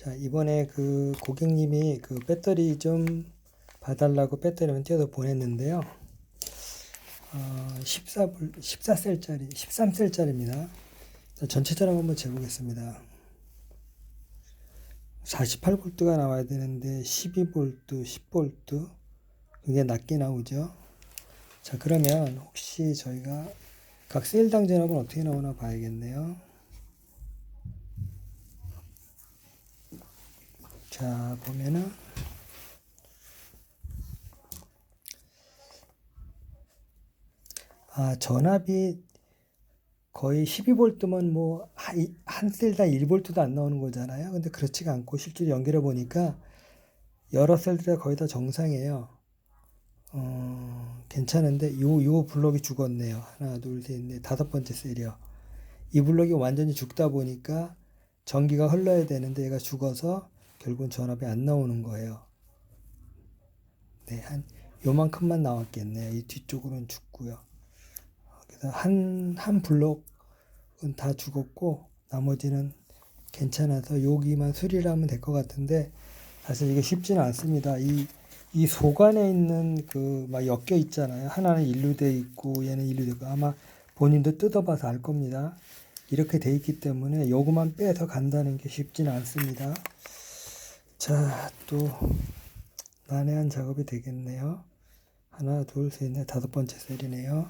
자, 이번에 그 고객님이 그 배터리 좀 봐달라고 배터리만 띄어서 보냈는데요. 어, 14불, 14셀짜리, 13셀짜리입니다. 전체적으로 한번 재보겠습니다. 48볼트가 나와야 되는데 12볼트, 10볼트 굉장히 낮게 나오죠. 자, 그러면 혹시 저희가 각 세일 당 전압은 어떻게 나오나 봐야겠네요. 자, 보면은 아, 전압이 거의 12볼트면 뭐한 셀당 1볼트도 안 나오는 거잖아요. 근데 그렇지가 않고 실제로 연결해 보니까 여러 셀들이 거의 다 정상이에요. 어, 괜찮은데 요, 요 블록이 죽었네요. 하나, 둘, 셋, 넷, 다섯 번째 셀이요. 이 블록이 완전히 죽다 보니까 전기가 흘러야 되는데 얘가 죽어서 결국은 전압이 안 나오는 거예요. 네, 한 요만큼만 나왔겠네요. 이 뒤쪽으로는 죽고요. 그래서 한, 한 블록은 다 죽었고 나머지는 괜찮아서 여기만 수리를 하면 될 것 같은데 사실 이게 쉽지는 않습니다. 이, 이 속안에 있는 그 막 엮여 있잖아요. 하나는 일루돼 있고 얘는 일루돼 있고 아마 본인도 뜯어봐서 알 겁니다. 이렇게 돼 있기 때문에 요거만 빼서 간다는 게 쉽지는 않습니다. 자, 또 난해한 작업이 되겠네요. 하나, 둘, 셋, 넷, 다섯 번째 셀이네요.